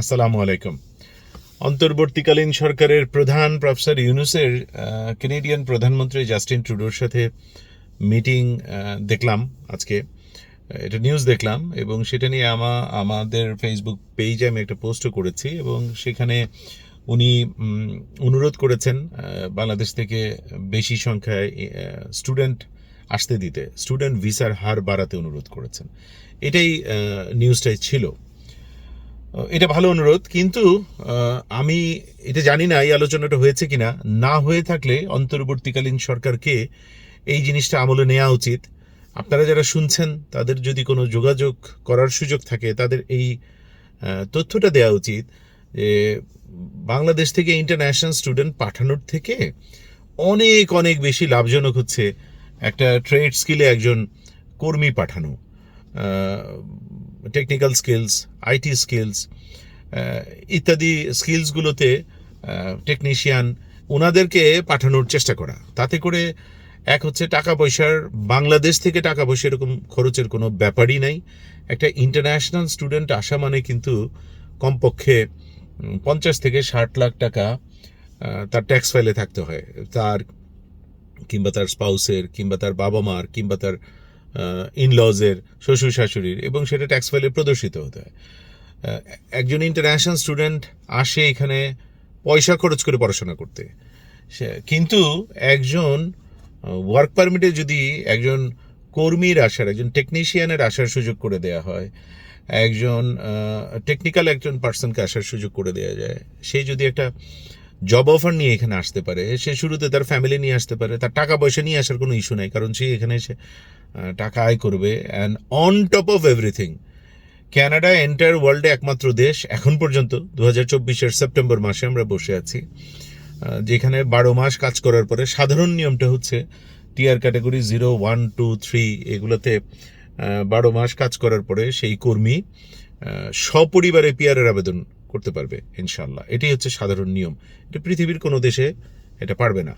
আসসালামু আলাইকুম। অন্তর্বর্তীকালীন সরকারের প্রধান প্রফেসর ইউনুসের কেনেডিয়ান প্রধানমন্ত্রী জাস্টিন ট্রুডোর সাথে মিটিং দেখলাম আজকে। এটা নিউজ দেখলাম এবং সেটা নিয়ে আমা, আমাদের ফেসবুক পেজে আমি একটা পোস্টও করেছি এবং সেখানে উনি অনুরোধ করেছেন বাংলাদেশ থেকে বেশি সংখ্যায় স্টুডেন্ট আসতে দিতে। স্টুডেন্ট ভিসার হার বাড়াতে অনুরোধ করেছেন। এটাই নিউজটাই ছিল। এটা ভালো অনুরোধ, কিন্তু আমি এটা জানি না এই আলোচনাটা হয়েছে কিনা। না হয়ে থাকলে অন্তর্বর্তীকালীন সরকারকে এই জিনিসটা আমলে নেওয়া উচিত। আপনারা যারা শুনছেন, তাদের যদি কোনো যোগাযোগ করার সুযোগ থাকে, তাদের এই তথ্যটা দেওয়া উচিত যে বাংলাদেশ থেকে ইন্টারন্যাশনাল স্টুডেন্ট পাঠানোর থেকে অনেক অনেক বেশি লাভজনক হচ্ছে একটা ট্রেড স্কিলে একজন কর্মী পাঠানো। টেকনিক্যাল স্কিলস আইটি স্কিলস ইত্যাদি স্কিলসগুলোতে টেকনিশিয়ান ওনাদেরকে পাঠানোর চেষ্টা করা। তাতে করে এক হচ্ছে টাকা পয়সার, বাংলাদেশ থেকে টাকা পয়সা এরকম খরচের কোনো ব্যাপারই নাই। একটা ইন্টারন্যাশনাল স্টুডেন্ট আসা মানে কিন্তু কমপক্ষে পঞ্চাশ থেকে ষাট লাখ টাকা তার ট্যাক্স ফাইলে থাকতে হয়। তার কিংবা তার স্পাউসের কিংবা তার বাবা মার কিংবা তার ইনলজের শ্বশুর শাশুড়ির এবং সেটা ট্যাক্স ফাইলে প্রদর্শিত হতে হয়। একজন ইন্টারন্যাশনাল স্টুডেন্ট আসে এখানে পয়সা খরচ করে পড়াশোনা করতে। কিন্তু একজন ওয়ার্ক পারমিটে যদি একজন কর্মীর আসার, একজন টেকনিশিয়ানের আসার সুযোগ করে দেয়া হয়, একজন টেকনিক্যাল একজন পার্সনকে আসার সুযোগ করে দেওয়া যায়, সে যদি একটা জব অফার নিয়ে এখানে আসতে পারে, সে শুরুতে তার ফ্যামিলি নিয়ে আসতে পারে, তার টাকা পয়সা নিয়ে আসার কোনো ইস্যু নাই, কারণ সে এখানে এসে টাকা আয় করবে and on top of everything Canada entire ওয়ার্ল্ডে একমাত্র দেশ এখন পর্যন্ত দু হাজার চব্বিশের সেপ্টেম্বর মাসে আমরা বসে আছি যেখানে বারো মাস কাজ করার পরে সাধারণ নিয়মটা হচ্ছে TR category zero one two three এগুলোতে বারো মাস কাজ করার পরে সেই কর্মী সপরিবারে পিআরের আবেদন করতে পারবে ইনশাল্লাহ এটাই হচ্ছে সাধারণ নিয়ম। এটা পৃথিবীর কোনো দেশে এটা পারবে না।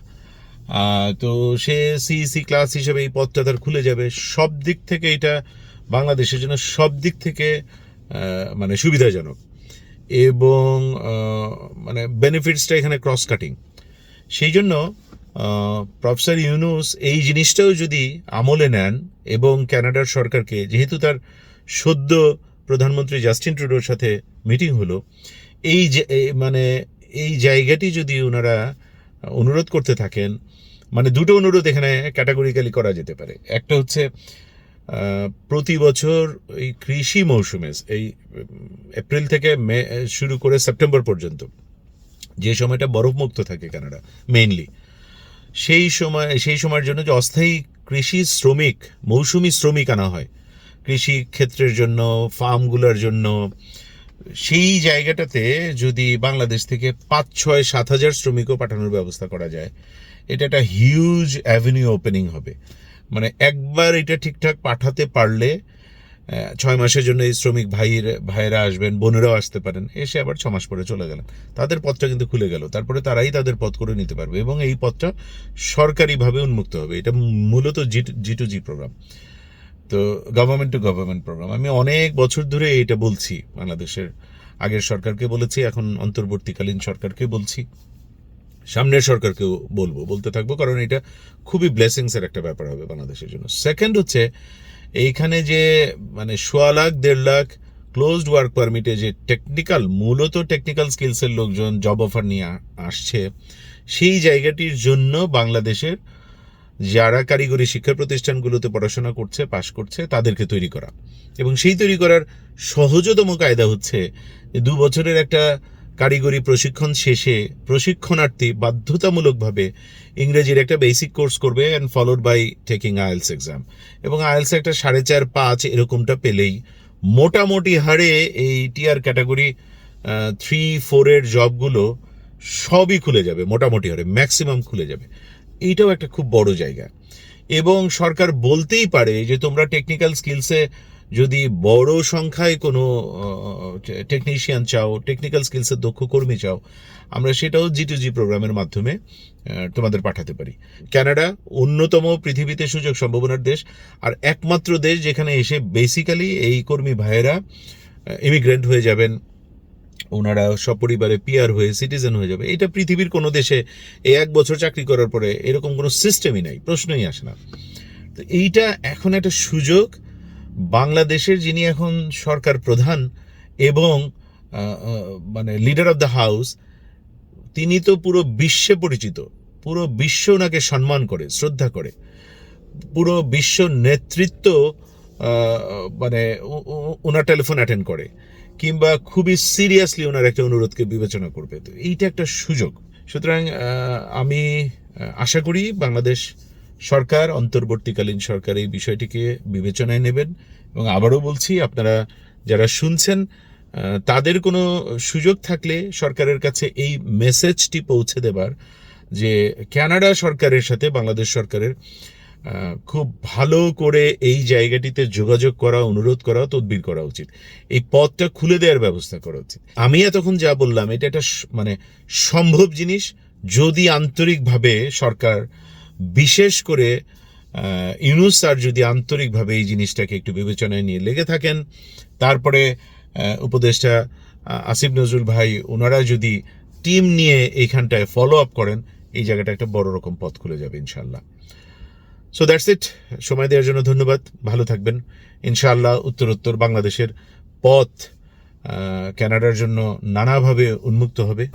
তো সে সিইসি ক্লাস হিসেবে এই পথটা তার খুলে যাবে। সব দিক থেকে এটা বাংলাদেশের জন্য সব দিক থেকে মানে সুবিধাজনক। এবং মানে বেনিফিটসটা এখানে ক্রস কাটিং সেই জন্য প্রফেসর ইউনুস এই জিনিসটাও যদি আমলে নেন এবং কানাডার সরকারকে, যেহেতু তার সদ্য প্রধানমন্ত্রী জাস্টিন ট্রুডোর সাথে মিটিং হলো, এই মানে এই জায়গাটি যদি ওনারা অনুরোধ করতে থাকেন মানে দুটো অনুরোধ এখানে ক্যাটাগরিক্যালি করা যেতে পারে। একটা হচ্ছে প্রতি বছর এই কৃষি মৌসুমে, এই এপ্রিল থেকে মে শুরু করে সেপ্টেম্বর পর্যন্ত যে সময়টা বরফমুক্ত থাকে কানাডা মেইনলি সেই সময়, সেই সময়ের জন্য যে অস্থায়ী কৃষি শ্রমিক, মৌসুমি শ্রমিক আনা হয়, কৃষি ক্ষেত্রের জন্য, ফার্মগুলোর জন্য, সেই জায়গাটাতে যদি বাংলাদেশ থেকে পাঁচ, ছয়, সাত হাজার শ্রমিকও পাঠানোর ব্যবস্থা করা যায় এটা একটা হিউজ অ্যাভিনিউ ওপেনিং হবে। মানে একবার এটা ঠিকঠাক পাঠাতে পারলে ছয় মাসের জন্য এই শ্রমিক ভাইয়ের, ভাইয়েরা আসবেন, বোনেরাও আসতে পারেন, এসে আবার ছ মাস পরে চলে গেলেন। তাদের পথটা কিন্তু খুলে গেল। তারপরে তারাই তাদের পথ করে নিতে পারবে এবং এই পথটা সরকারিভাবে উন্মুক্ত হবে। এটা মূলত G G to G programme তো গভর্নমেন্ট টু গভর্নমেন্ট প্রোগ্রাম আমি অনেক বছর ধরে এটা বলছি। বাংলাদেশের আগের সরকারকে বলেছি, এখন অন্তর্বর্তীকালীন সরকারকে বলছি। সামনের সরকারকেও বলব, বলতে থাকব, কারণ এটা খুবই ব্লেসিংস এর একটা ব্যাপার হবে বাংলাদেশের জন্য। সেকেন্ড হচ্ছে, এইখানে যে মানে সোয়া লাখ, দেড় লাখ ক্লোজড ওয়ার্ক পারমিটে যে টেকনিক্যাল মূলত টেকনিক্যাল স্কিলসের লোকজন জব অফার নিয়ে আসছে, সেই জায়গাটির জন্য বাংলাদেশের যারা কারিগরি শিক্ষা প্রতিষ্ঠানগুলোতে পড়াশোনা করছে, পাশ করছে, তাদেরকে তৈরি করা। এবং সেই তৈরি করার সহজতম কায়দা হচ্ছে, দু বছরের একটা কারিগরি প্রশিক্ষণ শেষে প্রশিক্ষণার্থী বাধ্যতামূলকভাবে ইংরেজির একটা বেসিক কোর্স করবে and followed by taking IELTS exam এবং আইএলস একটা সাড়ে চার পাঁচ এরকমটা পেলেই মোটামুটি হারে এই টিআর ক্যাটাগরি থ্রি ফোরের জবগুলো সবই খুলে যাবে, মোটামুটি হারে ম্যাক্সিমাম খুলে যাবে। এইটাও একটা খুব বড় জায়গা। এবং সরকার বলতেই পারে যে তোমরা টেকনিক্যাল স্কিলসে যদি বড় সংখ্যায় কোনো টেকনিশিয়ান চাও টেকনিক্যাল স্কিলসের দক্ষ কর্মী চাও, আমরা সেটাও জি টু জি প্রোগ্রামের মাধ্যমে তোমাদের পাঠাতে পারি। ক্যানাডা অন্যতম পৃথিবীতে সুযোগ সম্ভাবনার দেশ, আর একমাত্র দেশ যেখানে এসে বেসিক্যালি এই কর্মী ভাইয়েরা ইমিগ্রেন্ট হয়ে যাবেন, ওনারা সপরিবারে পিয়ার হয়ে সিটিজেন হয়ে যাবে। এটা পৃথিবীর কোনো দেশে এই এক বছর চাকরি করার পরে এরকম কোনো সিস্টেমই নাই, প্রশ্নই আসে না। তো এইটা এখন একটা সুযোগ বাংলাদেশের যিনি এখন সরকার প্রধান এবং মানে লিডার অফ দ্য হাউস তিনি তো পুরো বিশ্বে পরিচিত। পুরো বিশ্ব ওনাকে সম্মান করে, শ্রদ্ধা করে। পুরো বিশ্ব নেতৃত্ব মানে ওনার টেলিফোন অ্যাটেন্ড করে। কিংবা খুবই সিরিয়াসলি ওনার একটা অনুরোধকে বিবেচনা করবে। তো এইটা একটা সুযোগ। সুতরাং আমি আশা করি বাংলাদেশ সরকার, অন্তর্বর্তীকালীন সরকার এই বিষয়টিকে বিবেচনায় নেবেন এবং আবারও বলছি, আপনারা যারা শুনছেন তাদের কোনো সুযোগ থাকলে সরকারের কাছে এই মেসেজটি পৌঁছে দেবার যে কানাডা সরকারের সাথে বাংলাদেশ সরকারের খুব ভালো করে এই জায়গাটিতে যোগাযোগ করা, অনুরোধ করা, তদবির করা উচিত। এই পথটা খুলে দেওয়ার ব্যবস্থা করা উচিত। আমি এতক্ষণ যা বললাম, এটা একটা মানে সম্ভব জিনিস যদি আন্তরিকভাবে সরকার বিশেষ করে ইউনুস স্যার যদি আন্তরিকভাবে এই জিনিসটাকে একটু বিবেচনায় নিয়ে লেগে থাকেন তারপরে উপদেষ্টা আসিফ নজরুল ভাই ওনারা যদি টিম নিয়ে এইখানটায় ফলো আপ করেন এই জায়গাটা একটা বড় রকম পথ খুলে যাবে ইনশাল্লাহ সো দ্যাটস ইট সময় দেওয়ার জন্য ধন্যবাদ। ভালো থাকবেন। ইনশাআল্লাহ উত্তর উত্তর বাংলাদেশের পথ আহ, কানাডার জন্য নানাভাবে উন্মুক্ত হবে।